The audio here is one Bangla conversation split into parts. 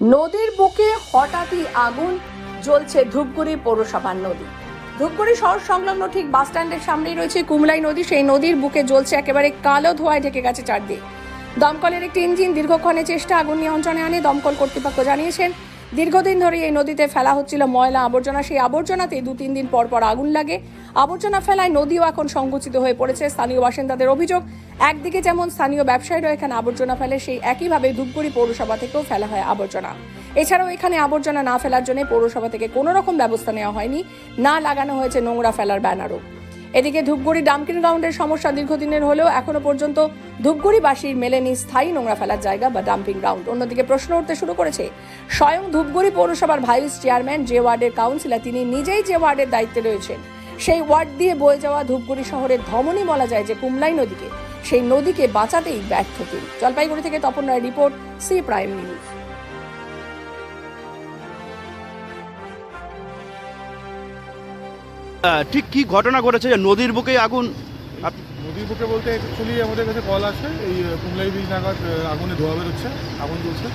নদীর বুকে হঠাৎই আগুন জ্বলছে ধূপগুড়ি পৌরসভার নদী। ধূপগুড়ি শহর সংলগ্ন ঠিক বাস স্ট্যান্ডের সামনেই রয়েছে কুমলাই নদী। সেই নদীর বুকে জ্বলছে একেবারে কালো ধোঁয়ায় ঢেকে গেছে চারদিক। দমকলের একটি ইঞ্জিন দীর্ঘক্ষণের চেষ্টা আগুন নিয়ন্ত্রণে আনে। দমকল কর্তৃপক্ষ জানিয়েছেন দীর্ঘদিন ধরে এই নদীতে ফেলা হচ্ছিল ময়লা আবর্জনা। সেই আবর্জনাতেই দু তিন দিন পর পর আগুন লাগে। আবর্জনা ফেলায় নদীও এখন সংকুচিত হয়ে পড়েছে। স্থানীয় বাসিন্দাদের অভিযোগ, একদিকে যেমন স্থানীয় ব্যবসায়ীরা এখানে আবর্জনা ফেলে, সেই একইভাবে ধূপগুড়ি পৌরসভা থেকেও ফেলা হয় আবর্জনা। এছাড়াও এখানে আবর্জনা না ফেলার জন্য পৌরসভা থেকে কোনো রকম ব্যবস্থা নেওয়া হয়নি। না লাগানো হয়েছে নোংরা ফেলার ব্যানারও। এদিকে ধূপগুড়ি ডাম্পিং গ্রাউন্ডের সমস্যা দীর্ঘদিনের হলেও এখনও পর্যন্ত ধূপগুড়িবাসীর মেলেনি স্থায়ী নোংরা ফেলার জায়গা বা ডাম্পিং গ্রাউন্ড। অন্যদিকে প্রশ্ন উঠতে শুরু করেছে, স্বয়ং ধূপগুড়ি পৌরসভার ভাইস চেয়ারম্যান যে ওয়ার্ডের কাউন্সিলর, তিনি নিজেই যে ওয়ার্ডের দায়িত্বে রয়েছেন, সেই ওয়ার্ড দিয়ে বয়ে যাওয়া ধূপগুড়ি শহরের ধমনী বলা যায় যে কুমলাই নদীকে, সেই নদীকে বাঁচাতেই ব্যর্থ তিনি। জলপাইগুড়ি থেকে Tapan Roy report, C prime news. ঠিক কি ঘটনা ঘটেছে? যে নদীর বুকে আগুন? নদীর বুকে বলতে অ্যাকচুয়ালি আমাদের কাছে কল আছে এই কুমলাই ব্রিজ নাগাদ আগুনে ধোয়া বেরোচ্ছে আগুন জ্বলছে।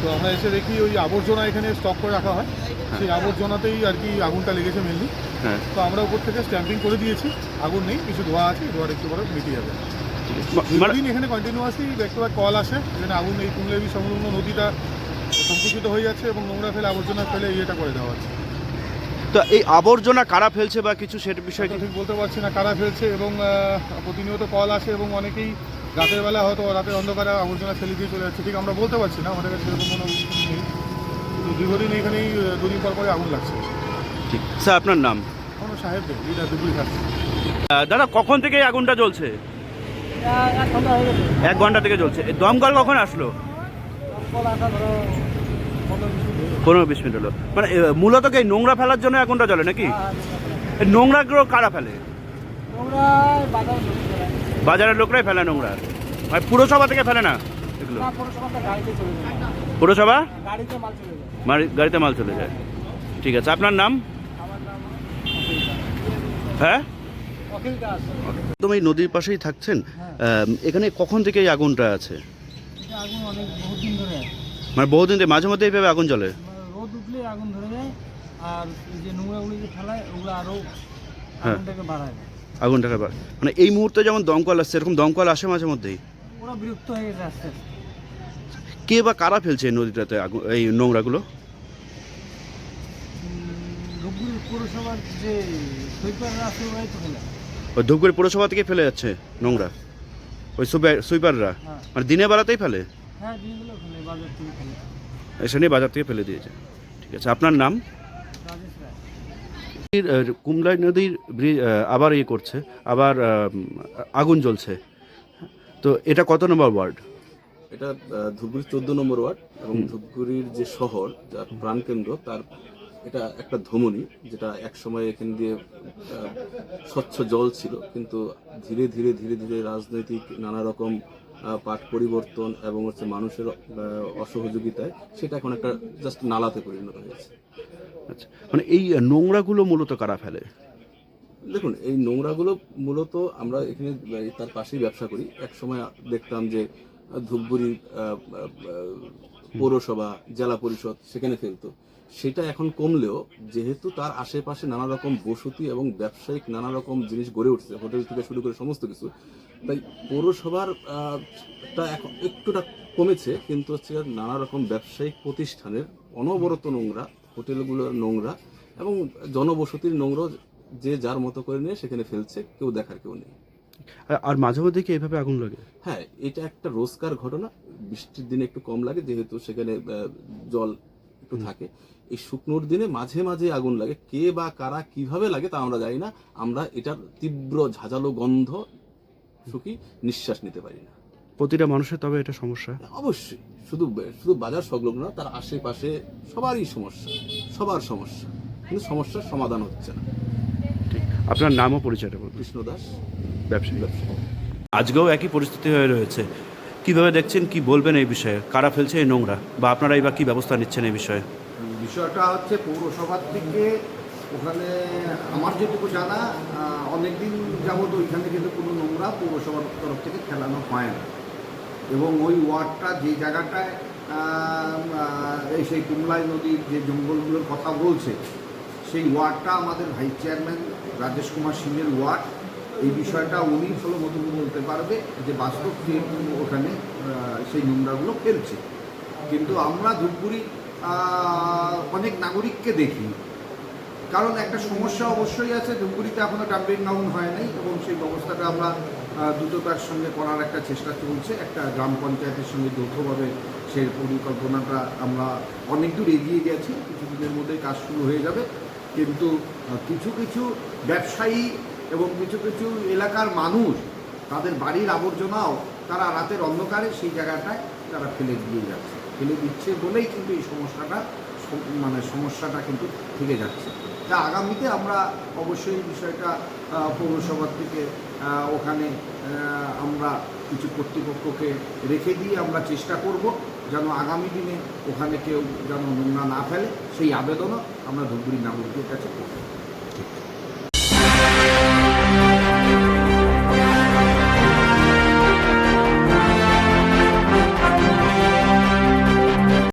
তো আমরা এসে দেখি ওই আবর্জনা এখানে স্টক করে রাখা হয়। সেই আবর্জনাতেই আর কি আগুনটা লেগেছে মেনলি হ্যাঁ। তো আমরা উপর থেকে স্ট্যাম্পিং করে দিয়েছি। আগুন নেই কিছু ধোয়া আছে ধোয়ার একটু পরে মিটে যাবে। মানে দিন এখানে কন্টিনিউয়াসলি একটু কল আসে এখানে আগুন এই কুমলাই ব্রিজ সংলগ্ন নদীটা সংকুচিত হয়ে যাচ্ছে এবং নোংরা ফেলে আবর্জনা ফেলে ইয়েটা করে দেওয়া হচ্ছে। তো এই আবর্জনা কারা ফেলছে বা কিছু সেটা বিষয় ঠিক বলতে পারছি না কারা ফেলছে এবং প্রতিনিয়ত কল আসে এবং অনেকেই রাতের বেলা হয়তো রাতের অন্ধকারে আবর্জনা ফেলে দিয়ে চলে যাচ্ছে। ঠিক আমরা বলতে পারছি না আমাদের কাছে সেরকম কোনো নেই। তো দীর্ঘদিন এখানেই দুদিন পর পরে আগুন লাগছে। ঠিক। স্যার আপনার নাম? কোনো সাহেবদের লিডার দুপুরি দাদা কখন থেকে এই আগুনটা জ্বলছে? এক ঘণ্টা থেকে জ্বলছে। এই দমকল কখন আসলো? পনেরো বিশ মিনিট হলো। মানে মূলত কি এই নোংরা ফেলার জন্য আগুনটা জ্বলে নাকি? এই নোংরাগুলো কারা ফেলে? বাজারের লোকরাই ফেলে নোংরা? মানে পুরসভা থেকে ফেলে না এগুলো? পুরসভা গাড়িতে মাল চলে যায়। ঠিক আছে আপনার নাম? হ্যাঁ? তুমি এই নদীর পাশেই থাকছেন? এখানে কখন থেকে এই আগুনটা আছে? আগুন অনেক মানে বহুদিন থেকে মাঝে মধ্যে এইভাবে আগুন জ্বলে? রোদ উঠলে আগুন ধরে যায় আর এই যে নোংরাগুলি যে ফেলায় ওগুলো আরও হ্যাঁ। আগুনটাকে বাড়ায়। আগুনটাকে বা- মানে এই মুহূর্তে যেমন দমকল আসছে এরকম দমকল আসে মাঝে মধ্যেই? ওরা বিরক্ত হয়ে গেছে আস্তে আস্তে। কে বা কারা ফেলছে এই নদীটাতে আগুন এই নোংরাগুলো? পৌরসভার যে সুইপাররা আছে ওরাই তো ফেলে। ওই ধূপগুড়ি পুরসভা থেকে ফেলে যাচ্ছে নোংরা? ওই সুইপার- সুইপাররা? হ্যাঁ। মানে দিনের বেলাতেই ফেলে? হ্যাঁ দিনগুলো ফেলে বাজার থেকে ফেলে। এসে নিয়ে বাজার থেকে ফেলে দিয়েছে। ঠিক আছে আপনার নাম? রাজেশ রায়। কুমলাই নদীর ব্রিজ আবার ইয়ে করছে আবার আগুন জ্বলছে। তো এটা কত নম্বর ওয়ার্ড? এটা আহ, চোদ্দ নম্বর ওয়ার্ড এবং ধূপগুড়ির যে শহর যার প্রাণকেন্দ্র তার এটা একটা ধমনী যেটা এক সময় এখান দিয়ে স্বচ্ছ জল ছিল। কিন্তু ধীরে ধীরে ধীরে ধীরে রাজনৈতিক নানা রকম পাঠ পরিবর্তন এবং হচ্ছে মানুষের অসহযোগিতায় সেটা এখন একটা জাস্ট নালাতে পরিণত হয়েছে। আচ্ছা মানে এই নোংরাগুলো মূলত কারা ফেলে? দেখুন এই নোংরাগুলো মূলত আমরা এখানে তার পাশেই ব্যবসা করি। এক সময় দেখতাম যে ধূপগুড়ি পৌরসভা, জেলা পরিষদ সেখানে ফেলতো সেটা এখন কমলেও যেহেতু তার আশেপাশে নানা রকম বসতি এবং ব্যবসায়িক নানা রকম জিনিস গড়ে উঠছে, হোটেল থেকে শুরু করে সমস্ত কিছু, তাই পৌরসভার এখন একটুটা কমেছে, কিন্তু হচ্ছে নানা রকম ব্যবসায়িক প্রতিষ্ঠানের অনবরত নোংরা, হোটেলগুলোর নোংরা এবং জনবসতির নোংরা যে যার মতো করে নিয়ে সেখানে ফেলছে, কেউ দেখার কেউ নেই। আর- মাঝে মধ্যে কি এইভাবে আগুন লাগে? হ্যাঁ এটা একটা রোজকার ঘটনা। বৃষ্টির দিনে একটু কম লাগে যেহেতু সেখানে জল একটু থাকে। এই শুকনোর দিনে মাঝে মাঝে আগুন লাগে। কে বা কারা কীভাবে লাগে তা আমরা জানি না। আমরা এটার তীব্র ঝাঁঝালো গন্ধ শুকি নিঃশ্বাস নিতে পারি না। প্রতিটা মানুষের তবে এটা সমস্যা। অবশ্যই। শুধু শুধু বাজার সংলগ্ন না তার আশেপাশে সবারই সমস্যা সবার সমস্যা। কিন্তু সমস্যার সমাধান হচ্ছে না। ঠিক। আপনার নামও পরিচয়টা বলুন। কৃষ্ণ দাস। ব্যবসায়ী আজকেও একই পরিস্থিতি হয়ে রয়েছে। কীভাবে দেখছেন, কি বলবেন এই বিষয়ে? কারা ফেলছে এই নোংরা? বা আপনারাই বা কি ব্যবস্থা নিচ্ছেন এই বিষয়ে? বিষয়টা হচ্ছে পৌরসভার থেকে ওখানে আমার যেটুকু জানা অনেক দিন যাবত ওইখানে কিন্তু কোনো নোংরা পৌরসভার তরফ থেকে খেলানো হয় না। এবং ওই ওয়ার্ডটা, যে জায়গাটায় এই সেই কুমলাই নদীর যে জঙ্গলগুলোর কথা বলছে, সেই ওয়ার্ডটা আমাদের ভাইস চেয়ারম্যান রাজেশ কুমার সিংয়ের ওয়ার্ড। এই বিষয়টা উনি ভালো মতো বলতে পারবে যে বাস্তব যে ওখানে সেই নোংরাগুলো ফেলছে। কিন্তু আমরা ধূপগুড়ি অনেক নাগরিককে দেখি। কারণ একটা সমস্যা অবশ্যই আছে, ধূপগুড়িতে এখনও ডাম্পিং গ্রাউন্ড হয় নাই এবং সেই ব্যবস্থাটা আমরা দ্রুততার সঙ্গে করার একটা চেষ্টা চলছে। একটা গ্রাম পঞ্চায়েতের সঙ্গে যৌথভাবে সেই পরিকল্পনাটা আমরা অনেক দূর এগিয়ে গেছি। কিছুদিনের মধ্যেই কাজ শুরু হয়ে যাবে। কিন্তু কিছু কিছু ব্যবসায়ী এবং কিছু কিছু এলাকার মানুষ তাদের বাড়ির আবর্জনাও তারা রাতের অন্ধকারে সেই জায়গাটায় তারা ফেলে দিয়ে যাচ্ছে। ফেলে দিচ্ছে বলেই কিন্তু এই সমস্যাটা মানে সমস্যাটা কিন্তু থেকে যাচ্ছে। তা আগামীতে আমরা অবশ্যই বিষয়টা পৌরসভার থেকে ওখানে আমরা কিছু কর্তৃপক্ষকে রেখে দিয়ে আমরা চেষ্টা করব যেন আগামী দিনে ওখানে কেউ যেন নোংরা না ফেলে। সেই আবেদনও আমরা ধূপগুড়ি নাগরিকের কাছে করব